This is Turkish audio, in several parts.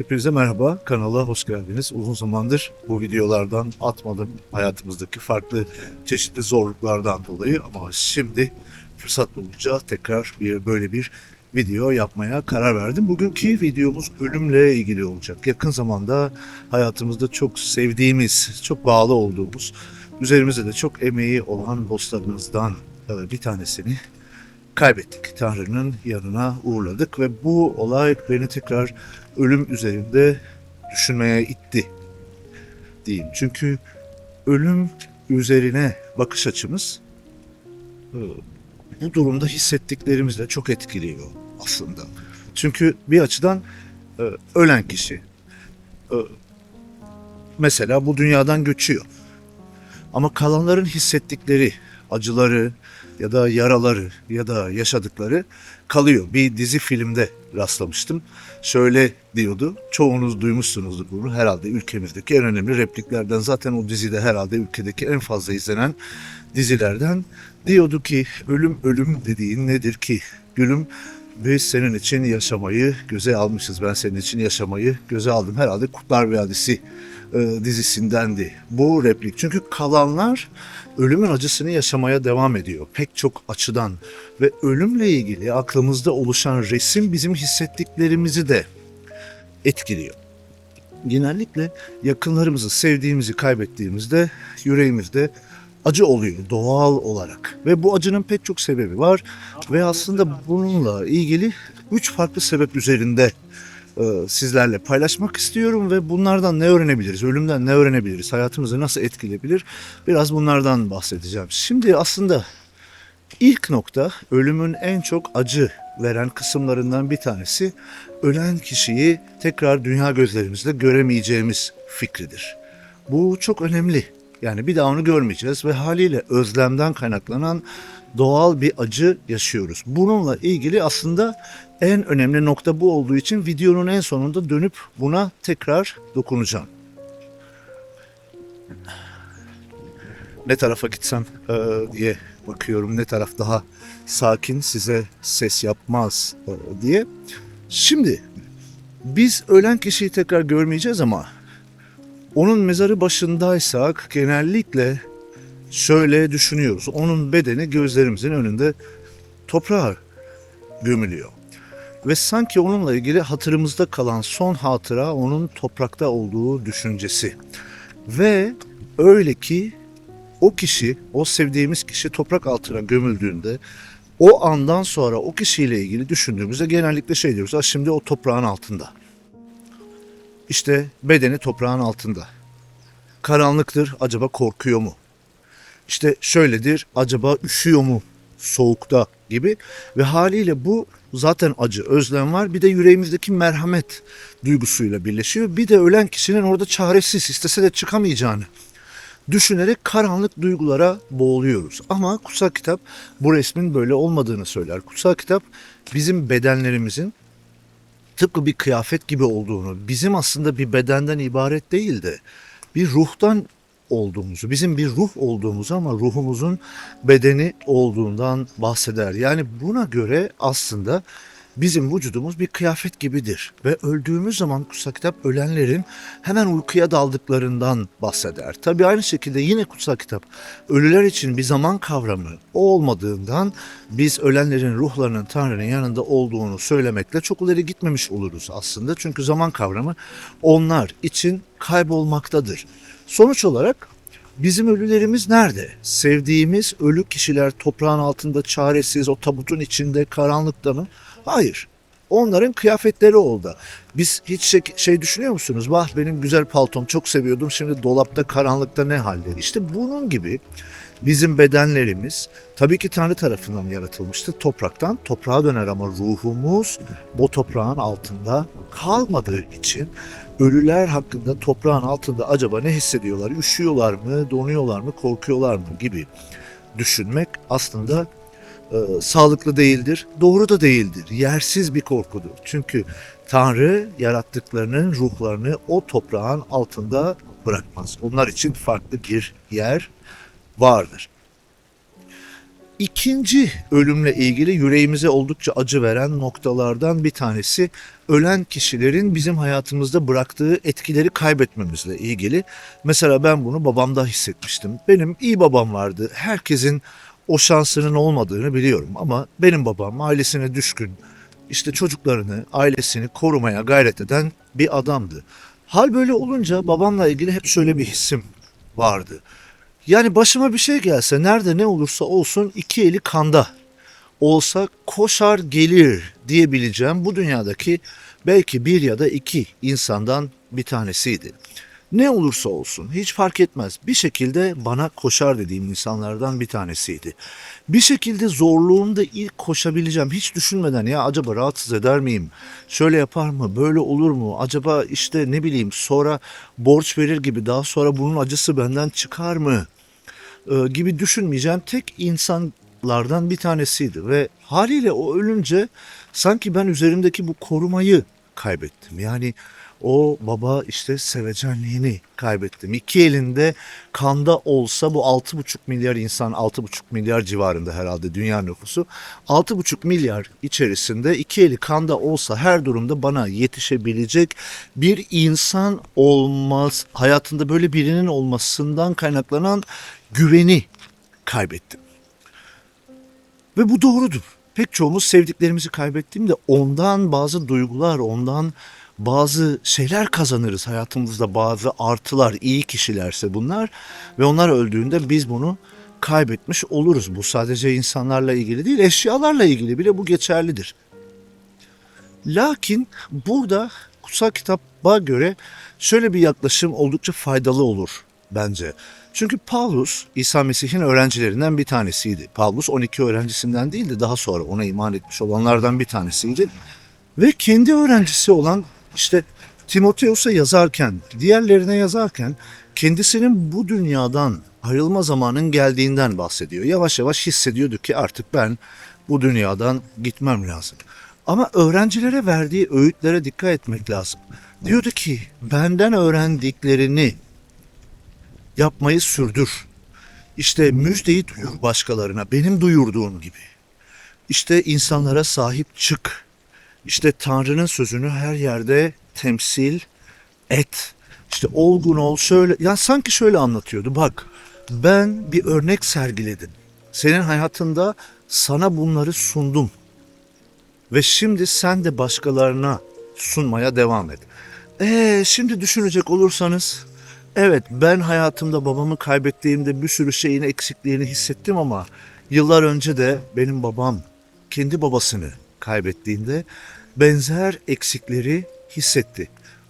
Hepinize merhaba, kanala hoş geldiniz. Uzun zamandır bu videolardan atmadım hayatımızdaki farklı çeşitli zorluklardan dolayı ama şimdi fırsat bulunca tekrar bir böyle bir video yapmaya karar verdim. Bugünkü videomuz ölümle ilgili olacak. Yakın zamanda hayatımızda çok sevdiğimiz, çok bağlı olduğumuz, üzerimizde de çok emeği olan dostlarımızdan e, bir tanesini kaybettik. Tanrı'nın yanına uğurladık ve bu olay beni tekrar ölüm üzerinde düşünmeye itti diyeyim. Çünkü ölüm üzerine bakış açımız e, bu durumda hissettiklerimizle çok etkiliyor aslında. Çünkü bir açıdan e, ölen kişi e, mesela bu dünyadan göçüyor. Ama kalanların hissettikleri, acıları ya da yaraları ya da yaşadıkları kalıyor. Bir dizi filmde rastlamıştım. Şöyle diyordu. Çoğunuz duymuşsunuzdur bunu. Herhalde ülkemizdeki en önemli repliklerden. Zaten o dizide herhalde ülkedeki en fazla izlenen dizilerden. Diyordu ki ölüm ölüm dediğin nedir ki? Gülüm biz senin için yaşamayı göze almışız. Ben senin için yaşamayı göze aldım. Herhalde Kurtlar Vadisi e, dizisindendi bu replik. Çünkü kalanlar ölümün acısını yaşamaya devam ediyor pek çok açıdan. Ve ölümle ilgili aklımızda oluşan resim bizim hissettiklerimizi de etkiliyor. Genellikle yakınlarımızı, sevdiğimizi kaybettiğimizde yüreğimizde acı oluyor doğal olarak. Ve bu acının pek çok sebebi var. Ve aslında bununla ilgili üç farklı sebep üzerinde sizlerle paylaşmak istiyorum ve bunlardan ne öğrenebiliriz, ölümden ne öğrenebiliriz, hayatımızı nasıl etkileyebilir biraz bunlardan bahsedeceğim. Şimdi aslında ilk nokta ölümün en çok acı veren kısımlarından bir tanesi ölen kişiyi tekrar dünya gözlerimizle göremeyeceğimiz fikridir. Bu çok önemli. Yani bir daha onu görmeyeceğiz ve haliyle özlemden kaynaklanan doğal bir acı yaşıyoruz. Bununla ilgili aslında en önemli nokta bu olduğu için videonun en sonunda dönüp buna tekrar dokunacağım. Ne tarafa gitsem e, diye bakıyorum. Ne taraf daha sakin size ses yapmaz e, diye. Şimdi biz ölen kişiyi tekrar görmeyeceğiz ama onun mezarı başındaysak genellikle şöyle düşünüyoruz. Onun bedeni gözlerimizin önünde toprağa gömülüyor. Ve sanki onunla ilgili hatırımızda kalan son hatıra onun toprakta olduğu düşüncesi. Ve öyle ki o kişi, o sevdiğimiz kişi toprak altına gömüldüğünde o andan sonra o kişiyle ilgili düşündüğümüzde genellikle şey diyoruz. "Ha, Şimdi o toprağın altında. İşte bedeni toprağın altında. Karanlıktır, acaba korkuyor mu? İşte şöyledir, acaba üşüyor mu soğukta gibi ve haliyle bu zaten acı, özlem var. Bir de yüreğimizdeki merhamet duygusuyla birleşiyor. Bir de ölen kişinin orada çaresiz, istese de çıkamayacağını düşünerek karanlık duygulara boğuluyoruz. Ama kutsal kitap bu resmin böyle olmadığını söyler. Kutsal kitap bizim bedenlerimizin tıpkı bir kıyafet gibi olduğunu, bizim aslında bir bedenden ibaret değil de bir ruhtan olduğumuzu, bizim bir ruh olduğumuzu ama ruhumuzun bedeni olduğundan bahseder. Yani buna göre aslında bizim vücudumuz bir kıyafet gibidir ve öldüğümüz zaman kutsal kitap ölenlerin hemen uykuya daldıklarından bahseder. Tabii aynı şekilde yine kutsal kitap ölüler için bir zaman kavramı olmadığından biz ölenlerin ruhlarının Tanrı'nın yanında olduğunu söylemekle çok ileri gitmemiş oluruz aslında. Çünkü zaman kavramı onlar için kaybolmaktadır. Sonuç olarak Bizim ölülerimiz nerede? Sevdiğimiz ölü kişiler toprağın altında çaresiz, o tabutun içinde, karanlıkta mı? Hayır. Onların kıyafetleri oldu. Biz hiç şey, şey düşünüyor musunuz? Vah benim güzel paltom çok seviyordum şimdi dolapta karanlıkta ne halde? İşte bunun gibi bizim bedenlerimiz tabii ki Tanrı tarafından yaratılmıştı. Topraktan toprağa döner ama ruhumuz bu toprağın altında kalmadığı için ölüler hakkında toprağın altında acaba ne hissediyorlar? Üşüyorlar mı, donuyorlar mı, korkuyorlar mı gibi düşünmek aslında e, sağlıklı değildir. Doğru da değildir. Yersiz bir korkudur. Çünkü Tanrı yarattıklarının ruhlarını o toprağın altında bırakmaz. Onlar için farklı bir yer vardır. İkinci ölümle ilgili yüreğimize oldukça acı veren noktalardan bir tanesi ölen kişilerin bizim hayatımızda bıraktığı etkileri kaybetmemizle ilgili. Mesela ben bunu babamda hissetmiştim. Benim iyi babam vardı. Herkesin o şansının olmadığını biliyorum ama benim babam ailesine düşkün, işte çocuklarını, ailesini korumaya gayret eden bir adamdı. Hal böyle olunca babamla ilgili hep şöyle bir hissim vardı. Yani başıma bir şey gelse nerede ne olursa olsun iki eli kanda olsa koşar gelir diyebileceğim bu dünyadaki belki bir ya da iki insandan bir tanesiydi. Ne olursa olsun hiç fark etmez bir şekilde bana koşar dediğim insanlardan bir tanesiydi. Bir şekilde zorluğumda ilk koşabileceğim hiç düşünmeden ya acaba rahatsız eder miyim? Şöyle yapar mı? Böyle olur mu? Acaba işte ne bileyim sonra borç verir gibi daha sonra bunun acısı benden çıkar mı? e, gibi düşünmeyeceğim tek insanlardan bir tanesiydi ve haliyle o ölünce sanki ben üzerimdeki bu korumayı kaybettim. Yani o baba işte sevecenliğini kaybettim. İki elinde kanda olsa bu 6,5 milyar insan 6,5 milyar civarında herhalde dünya nüfusu 6,5 milyar içerisinde iki eli kanda olsa her durumda bana yetişebilecek bir insan olmaz hayatında böyle birinin olmasından kaynaklanan güveni kaybettim. Ve bu doğrudur. Pek çoğumuz sevdiklerimizi kaybettiğimde ondan bazı duygular, ondan bazı şeyler kazanırız hayatımızda bazı artılar, iyi kişilerse bunlar ve onlar öldüğünde biz bunu kaybetmiş oluruz. Bu sadece insanlarla ilgili değil, eşyalarla ilgili bile bu geçerlidir. Lakin burada kutsal kitaba göre şöyle bir yaklaşım oldukça faydalı olur bence. Çünkü Paulus İsa Mesih'in öğrencilerinden bir tanesiydi. Paulus 12 öğrencisinden değil de daha sonra ona iman etmiş olanlardan bir tanesiydi. Ve kendi öğrencisi olan işte Timoteus'a yazarken, diğerlerine yazarken kendisinin bu dünyadan ayrılma zamanın geldiğinden bahsediyor. Yavaş yavaş hissediyordu ki artık ben bu dünyadan gitmem lazım. Ama öğrencilere verdiği öğütlere dikkat etmek lazım. Diyordu ki benden öğrendiklerini yapmayı sürdür. İşte müjdeyi duyur başkalarına benim duyurduğum gibi. İşte insanlara sahip çık. İşte Tanrı'nın sözünü her yerde temsil et. İşte olgun ol şöyle. Ya sanki şöyle anlatıyordu. Bak ben bir örnek sergiledim. Senin hayatında sana bunları sundum. Ve şimdi sen de başkalarına sunmaya devam et. Ee, şimdi düşünecek olursanız evet ben hayatımda babamı kaybettiğimde bir sürü şeyin eksikliğini hissettim ama yıllar önce de benim babam kendi babasını kaybettiğinde benzer eksikleri hissetti.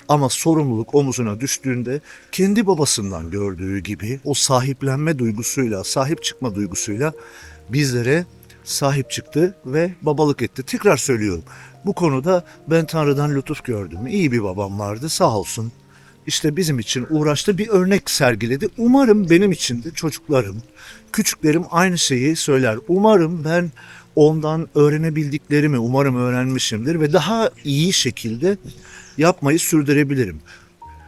Ama sorumluluk omuzuna düştüğünde kendi babasından gördüğü gibi o sahiplenme duygusuyla, sahip çıkma duygusuyla bizlere sahip çıktı ve babalık etti. Tekrar söylüyorum. Bu konuda ben Tanrı'dan lütuf gördüm. İyi bir babam vardı sağ olsun. İşte bizim için uğraştı bir örnek sergiledi. Umarım benim için de çocuklarım, küçüklerim aynı şeyi söyler. Umarım ben ondan öğrenebildiklerimi umarım öğrenmişimdir ve daha iyi şekilde yapmayı sürdürebilirim.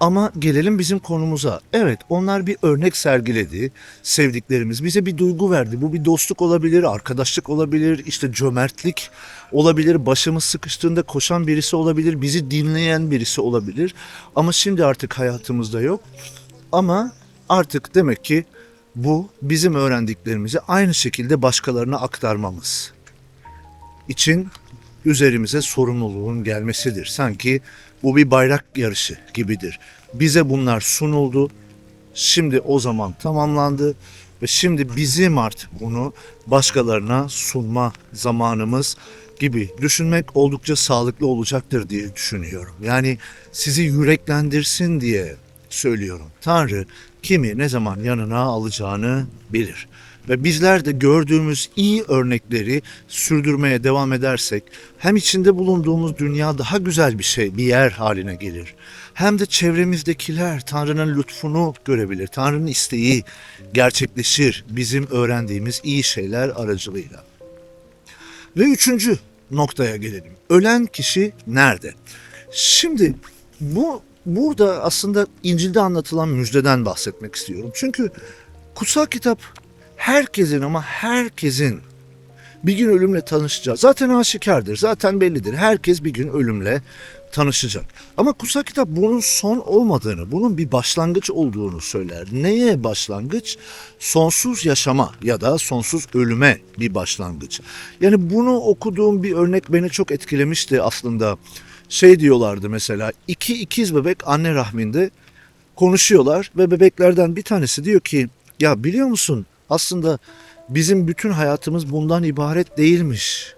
Ama gelelim bizim konumuza. Evet onlar bir örnek sergiledi. Sevdiklerimiz bize bir duygu verdi. Bu bir dostluk olabilir, arkadaşlık olabilir, işte cömertlik olabilir, başımız sıkıştığında koşan birisi olabilir, bizi dinleyen birisi olabilir. Ama şimdi artık hayatımızda yok. Ama artık demek ki bu bizim öğrendiklerimizi aynı şekilde başkalarına aktarmamız için üzerimize sorumluluğun gelmesidir. Sanki bu bir bayrak yarışı gibidir. Bize bunlar sunuldu. Şimdi o zaman tamamlandı ve şimdi bizim artık bunu başkalarına sunma zamanımız gibi düşünmek oldukça sağlıklı olacaktır diye düşünüyorum. Yani sizi yüreklendirsin diye söylüyorum. Tanrı kimi ne zaman yanına alacağını bilir. Ve bizler de gördüğümüz iyi örnekleri sürdürmeye devam edersek hem içinde bulunduğumuz dünya daha güzel bir şey, bir yer haline gelir. Hem de çevremizdekiler Tanrı'nın lütfunu görebilir. Tanrı'nın isteği gerçekleşir bizim öğrendiğimiz iyi şeyler aracılığıyla. Ve üçüncü noktaya gelelim. Ölen kişi nerede? Şimdi bu burada aslında İncil'de anlatılan müjdeden bahsetmek istiyorum. Çünkü kutsal kitap herkesin ama herkesin Bir gün ölümle tanışacağız. Zaten aşikardır, zaten bellidir. Herkes bir gün ölümle tanışacak. Ama kutsal kitap bunun son olmadığını, bunun bir başlangıç olduğunu söyler. Neye başlangıç? Sonsuz yaşama ya da sonsuz ölüme bir başlangıç. Yani bunu okuduğum bir örnek beni çok etkilemişti aslında. Şey diyorlardı mesela iki ikiz bebek anne rahminde konuşuyorlar ve bebeklerden bir tanesi diyor ki ya biliyor musun aslında bizim bütün hayatımız bundan ibaret değilmiş.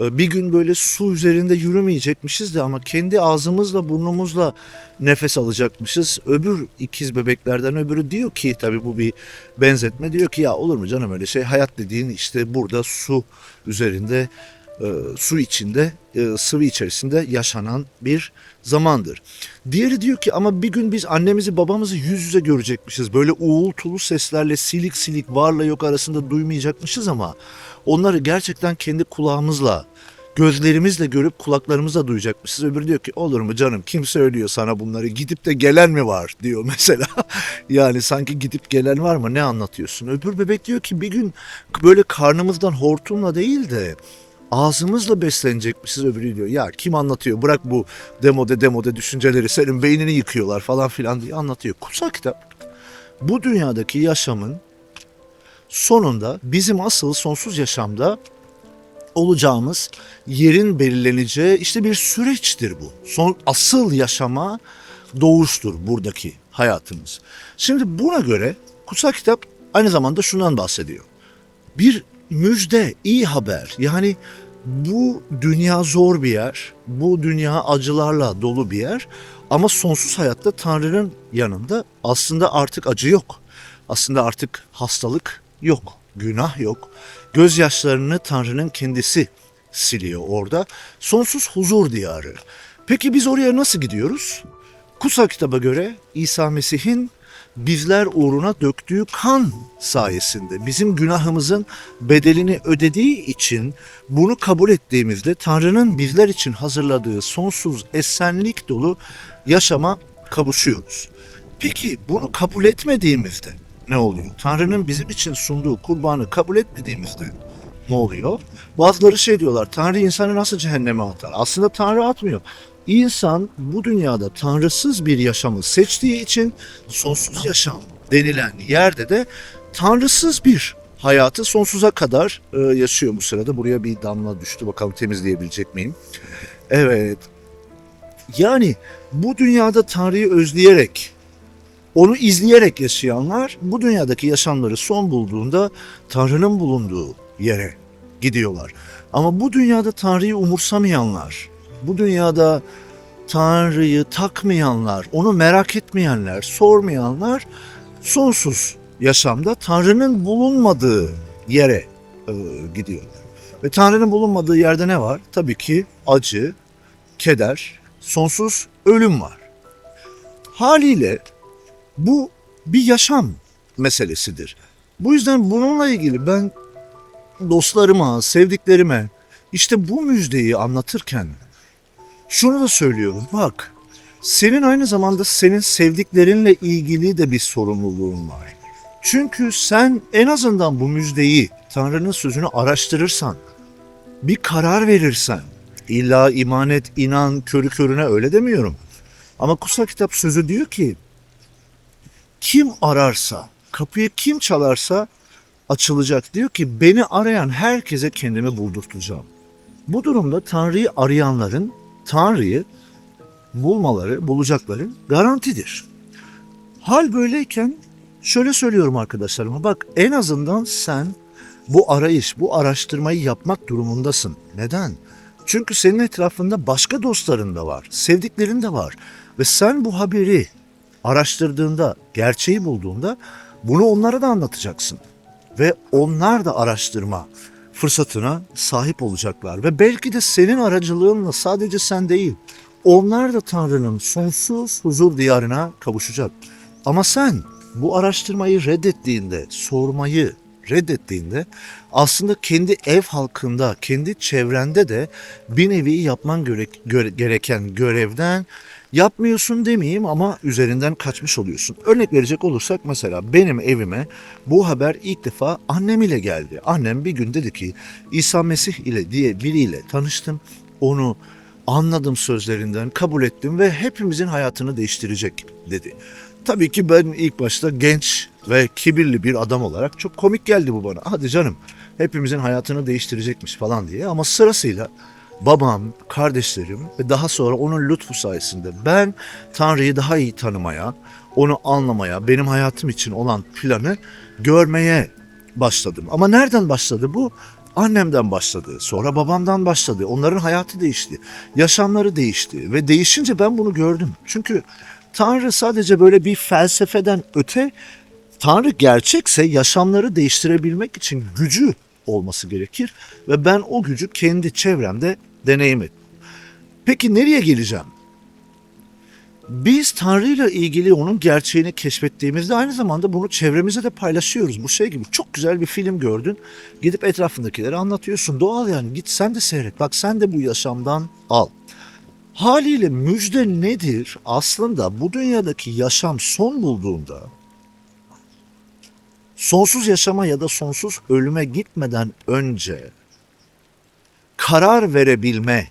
Ee, Bir gün böyle su üzerinde yürümeyecekmişiz de ama kendi ağzımızla burnumuzla nefes alacakmışız. Öbür ikiz bebeklerden öbürü diyor ki tabii bu bir benzetme diyor ki ya olur mu canım öyle şey hayat dediğin işte burada su üzerinde e, su içinde e, sıvı içerisinde yaşanan bir zamandır. Diğeri diyor ki ama bir gün biz annemizi babamızı yüz yüze görecekmişiz. Böyle uğultulu seslerle silik silik varla yok arasında duymayacakmışız ama onları gerçekten kendi kulağımızla gözlerimizle görüp kulaklarımızla duyacakmışız. Öbürü diyor ki olur mu canım kim söylüyor sana bunları gidip de gelen mi var diyor mesela. yani sanki gidip gelen var mı ne anlatıyorsun? Öbür bebek diyor ki bir gün böyle karnımızdan hortumla değil de ağzımızla beslenecekmişiz öbürü diyor. Ya kim anlatıyor bırak bu demode demode düşünceleri senin beynini yıkıyorlar falan filan diye anlatıyor. Kutsal kitap bu dünyadaki yaşamın sonunda bizim asıl sonsuz yaşamda olacağımız yerin belirleneceği işte bir süreçtir bu. Son asıl yaşama doğuştur buradaki hayatımız. Şimdi buna göre kutsal kitap aynı zamanda şundan bahsediyor. Bir müjde, iyi haber. Yani bu dünya zor bir yer. Bu dünya acılarla dolu bir yer. Ama sonsuz hayatta Tanrı'nın yanında aslında artık acı yok. Aslında artık hastalık yok. Günah yok. Gözyaşlarını Tanrı'nın kendisi siliyor orada. Sonsuz huzur diyarı. Peki biz oraya nasıl gidiyoruz? Kutsal kitaba göre İsa Mesih'in bizler uğruna döktüğü kan sayesinde bizim günahımızın bedelini ödediği için bunu kabul ettiğimizde Tanrı'nın bizler için hazırladığı sonsuz esenlik dolu yaşama kavuşuyoruz. Peki bunu kabul etmediğimizde ne oluyor? Tanrı'nın bizim için sunduğu kurbanı kabul etmediğimizde ne oluyor? Bazıları şey diyorlar, Tanrı insanı nasıl cehenneme atar? Aslında Tanrı atmıyor. İnsan bu dünyada tanrısız bir yaşamı seçtiği için sonsuz yaşam denilen yerde de tanrısız bir hayatı sonsuza kadar e, yaşıyor bu sırada. Buraya bir damla düştü bakalım temizleyebilecek miyim? Evet. Yani bu dünyada Tanrı'yı özleyerek, onu izleyerek yaşayanlar bu dünyadaki yaşamları son bulduğunda Tanrı'nın bulunduğu yere gidiyorlar. Ama bu dünyada Tanrı'yı umursamayanlar, bu dünyada Tanrı'yı takmayanlar, onu merak etmeyenler, sormayanlar sonsuz yaşamda Tanrı'nın bulunmadığı yere e, gidiyorlar. Ve Tanrı'nın bulunmadığı yerde ne var? Tabii ki acı, keder, sonsuz ölüm var. Haliyle bu bir yaşam meselesidir. Bu yüzden bununla ilgili ben dostlarıma, sevdiklerime işte bu müjdeyi anlatırken şunu da söylüyorum. Bak, senin aynı zamanda senin sevdiklerinle ilgili de bir sorumluluğun var. Çünkü sen en azından bu müjdeyi, Tanrı'nın sözünü araştırırsan, bir karar verirsen, illa iman et, inan, körü körüne öyle demiyorum. Ama kutsal kitap sözü diyor ki, kim ararsa, kapıyı kim çalarsa açılacak. Diyor ki beni arayan herkese kendimi buldurtacağım. Bu durumda Tanrı'yı arayanların Tanrı'yı bulmaları, bulacakları garantidir. Hal böyleyken şöyle söylüyorum arkadaşlarıma bak en azından sen bu arayış, bu araştırmayı yapmak durumundasın. Neden? Çünkü senin etrafında başka dostların da var, sevdiklerin de var. Ve sen bu haberi araştırdığında, gerçeği bulduğunda bunu onlara da anlatacaksın. Ve onlar da araştırma fırsatına sahip olacaklar. Ve belki de senin aracılığınla sadece sen değil, onlar da Tanrı'nın sonsuz huzur diyarına kavuşacak. Ama sen bu araştırmayı reddettiğinde, sormayı reddettiğinde aslında kendi ev halkında, kendi çevrende de bir nevi yapman göre- göre- gereken görevden Yapmıyorsun demeyeyim ama üzerinden kaçmış oluyorsun. Örnek verecek olursak mesela benim evime bu haber ilk defa annem ile geldi. Annem bir gün dedi ki İsa Mesih ile diye biriyle tanıştım. Onu anladım sözlerinden, kabul ettim ve hepimizin hayatını değiştirecek dedi. Tabii ki ben ilk başta genç ve kibirli bir adam olarak çok komik geldi bu bana. Hadi canım hepimizin hayatını değiştirecekmiş falan diye ama sırasıyla babam, kardeşlerim ve daha sonra onun lütfu sayesinde ben Tanrı'yı daha iyi tanımaya, onu anlamaya, benim hayatım için olan planı görmeye başladım. Ama nereden başladı bu? Annemden başladı, sonra babamdan başladı. Onların hayatı değişti, yaşamları değişti ve değişince ben bunu gördüm. Çünkü Tanrı sadece böyle bir felsefeden öte, Tanrı gerçekse yaşamları değiştirebilmek için gücü olması gerekir ve ben o gücü kendi çevremde deneyim ettim. Peki nereye geleceğim? Biz Tanrı ile ilgili onun gerçeğini keşfettiğimizde aynı zamanda bunu çevremize de paylaşıyoruz. Bu şey gibi çok güzel bir film gördün. Gidip etrafındakilere anlatıyorsun. Doğal yani git sen de seyret. Bak sen de bu yaşamdan al. Haliyle müjde nedir? Aslında bu dünyadaki yaşam son bulduğunda sonsuz yaşama ya da sonsuz ölüme gitmeden önce karar verebilme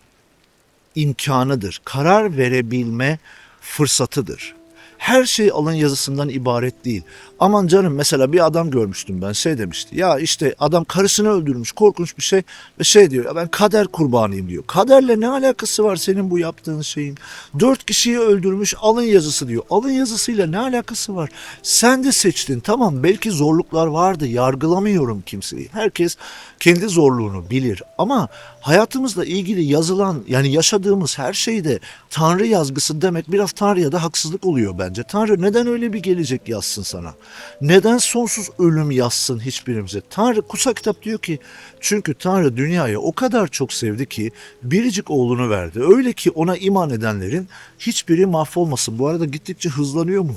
imkanıdır. Karar verebilme fırsatıdır. Her şey alın yazısından ibaret değil. Aman canım mesela bir adam görmüştüm ben şey demişti. Ya işte adam karısını öldürmüş korkunç bir şey ve şey diyor ya ben kader kurbanıyım diyor. Kaderle ne alakası var senin bu yaptığın şeyin? Dört kişiyi öldürmüş alın yazısı diyor. Alın yazısıyla ne alakası var? Sen de seçtin tamam belki zorluklar vardı yargılamıyorum kimseyi. Herkes kendi zorluğunu bilir ama hayatımızla ilgili yazılan yani yaşadığımız her şeyde Tanrı yazgısı demek biraz Tanrı'ya da haksızlık oluyor bence. Tanrı neden öyle bir gelecek yazsın sana? Neden sonsuz ölüm yazsın hiçbirimize? Tanrı kutsal kitap diyor ki çünkü Tanrı dünyayı o kadar çok sevdi ki biricik oğlunu verdi. Öyle ki ona iman edenlerin hiçbiri mahvolmasın. Bu arada gittikçe hızlanıyor mu?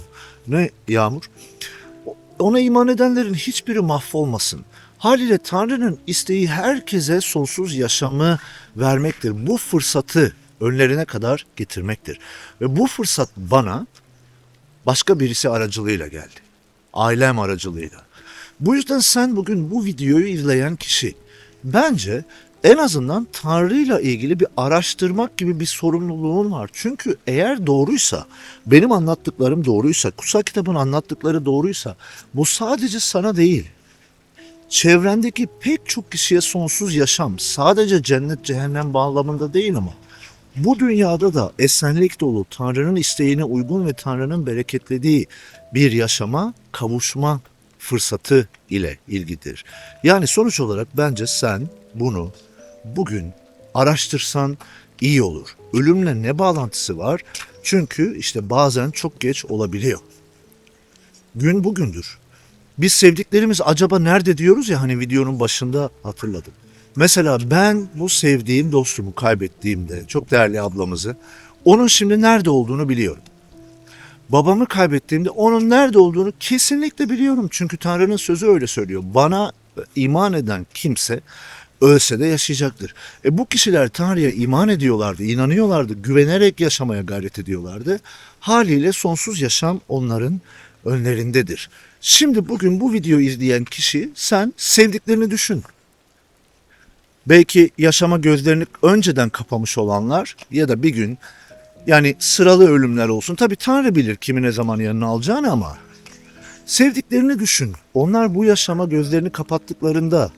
Ne Yağmur? Ona iman edenlerin hiçbiri mahvolmasın. Haliyle Tanrı'nın isteği herkese sonsuz yaşamı vermektir. Bu fırsatı önlerine kadar getirmektir. Ve bu fırsat bana başka birisi aracılığıyla geldi. Ailem aracılığıyla. Bu yüzden sen bugün bu videoyu izleyen kişi bence en azından Tanrı'yla ilgili bir araştırmak gibi bir sorumluluğun var. Çünkü eğer doğruysa, benim anlattıklarım doğruysa, kutsal kitabın anlattıkları doğruysa bu sadece sana değil, çevrendeki pek çok kişiye sonsuz yaşam sadece cennet cehennem bağlamında değil ama bu dünyada da esenlik dolu Tanrı'nın isteğine uygun ve Tanrı'nın bereketlediği bir yaşama kavuşma fırsatı ile ilgidir. Yani sonuç olarak bence sen bunu bugün araştırsan iyi olur. Ölümle ne bağlantısı var? Çünkü işte bazen çok geç olabiliyor. Gün bugündür. Biz sevdiklerimiz acaba nerede diyoruz ya hani videonun başında hatırladım. Mesela ben bu sevdiğim dostumu kaybettiğimde çok değerli ablamızı onun şimdi nerede olduğunu biliyorum. Babamı kaybettiğimde onun nerede olduğunu kesinlikle biliyorum. Çünkü Tanrı'nın sözü öyle söylüyor. Bana iman eden kimse ölse de yaşayacaktır. E bu kişiler Tanrı'ya iman ediyorlardı, inanıyorlardı, güvenerek yaşamaya gayret ediyorlardı. Haliyle sonsuz yaşam onların önlerindedir. Şimdi bugün bu videoyu izleyen kişi sen sevdiklerini düşün. Belki yaşama gözlerini önceden kapamış olanlar ya da bir gün yani sıralı ölümler olsun. Tabii Tanrı bilir kimi ne zaman yanına alacağını ama sevdiklerini düşün. Onlar bu yaşama gözlerini kapattıklarında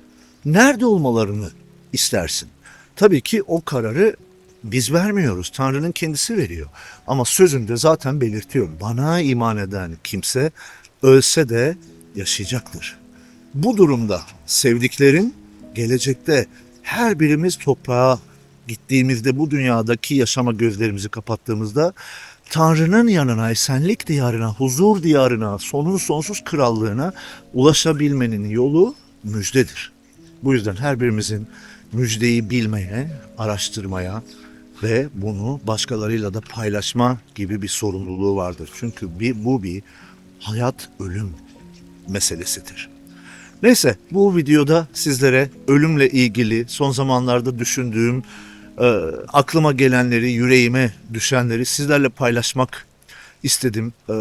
nerede olmalarını istersin. Tabii ki o kararı biz vermiyoruz. Tanrı'nın kendisi veriyor. Ama sözünde zaten belirtiyor. Bana iman eden kimse ölse de yaşayacaktır. Bu durumda sevdiklerin gelecekte her birimiz toprağa gittiğimizde bu dünyadaki yaşama gözlerimizi kapattığımızda Tanrı'nın yanına, esenlik diyarına, huzur diyarına, sonun sonsuz krallığına ulaşabilmenin yolu müjdedir. Bu yüzden her birimizin müjdeyi bilmeye, araştırmaya ve bunu başkalarıyla da paylaşma gibi bir sorumluluğu vardır. Çünkü bir, bu bir hayat ölüm meselesidir. Neyse bu videoda sizlere ölümle ilgili son zamanlarda düşündüğüm e, aklıma gelenleri, yüreğime düşenleri sizlerle paylaşmak istedim. E,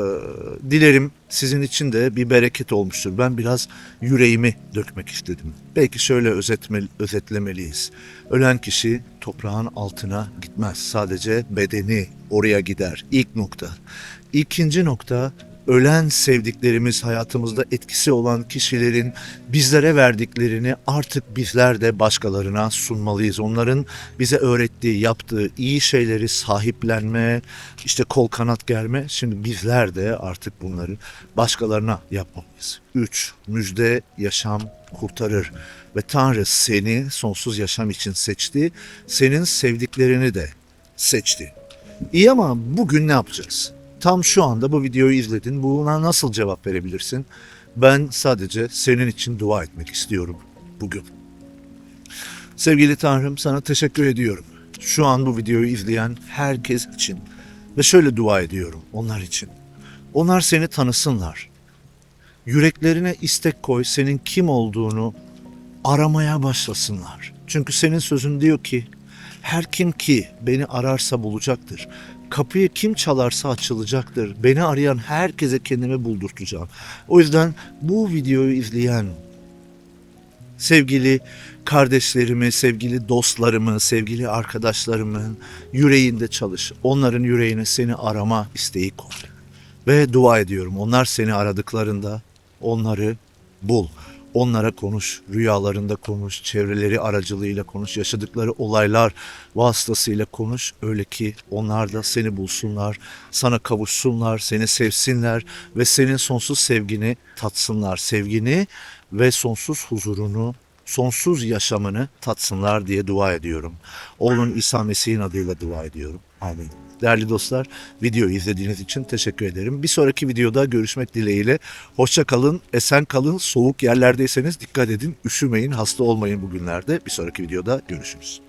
dilerim sizin için de bir bereket olmuştur. Ben biraz yüreğimi dökmek istedim. Belki şöyle özetme, özetlemeliyiz. Ölen kişi toprağın altına gitmez. Sadece bedeni oraya gider. İlk nokta. İkinci nokta ölen sevdiklerimiz hayatımızda etkisi olan kişilerin bizlere verdiklerini artık bizler de başkalarına sunmalıyız. Onların bize öğrettiği, yaptığı iyi şeyleri sahiplenme, işte kol kanat germe. Şimdi bizler de artık bunları başkalarına yapmalıyız. 3. Müjde yaşam kurtarır ve Tanrı seni sonsuz yaşam için seçti. Senin sevdiklerini de seçti. İyi ama bugün ne yapacağız? Tam şu anda bu videoyu izledin. Buna nasıl cevap verebilirsin? Ben sadece senin için dua etmek istiyorum bugün. Sevgili Tanrım sana teşekkür ediyorum. Şu an bu videoyu izleyen herkes için ve şöyle dua ediyorum onlar için. Onlar seni tanısınlar. Yüreklerine istek koy, senin kim olduğunu aramaya başlasınlar. Çünkü senin sözün diyor ki her kim ki beni ararsa bulacaktır. Kapıyı kim çalarsa açılacaktır. Beni arayan herkese kendimi buldurtacağım. O yüzden bu videoyu izleyen sevgili kardeşlerimi, sevgili dostlarımı, sevgili arkadaşlarımın yüreğinde çalış. Onların yüreğine seni arama isteği koy. Ve dua ediyorum. Onlar seni aradıklarında onları bul. Onlara konuş, rüyalarında konuş, çevreleri aracılığıyla konuş, yaşadıkları olaylar vasıtasıyla konuş. Öyle ki onlar da seni bulsunlar, sana kavuşsunlar, seni sevsinler ve senin sonsuz sevgini tatsınlar. Sevgini ve sonsuz huzurunu, sonsuz yaşamını tatsınlar diye dua ediyorum. Oğlun İsa Mesih'in adıyla dua ediyorum. Amin. Değerli dostlar, videoyu izlediğiniz için teşekkür ederim. Bir sonraki videoda görüşmek dileğiyle. Hoşça kalın, esen kalın. Soğuk yerlerdeyseniz dikkat edin, üşümeyin, hasta olmayın bugünlerde. Bir sonraki videoda görüşürüz.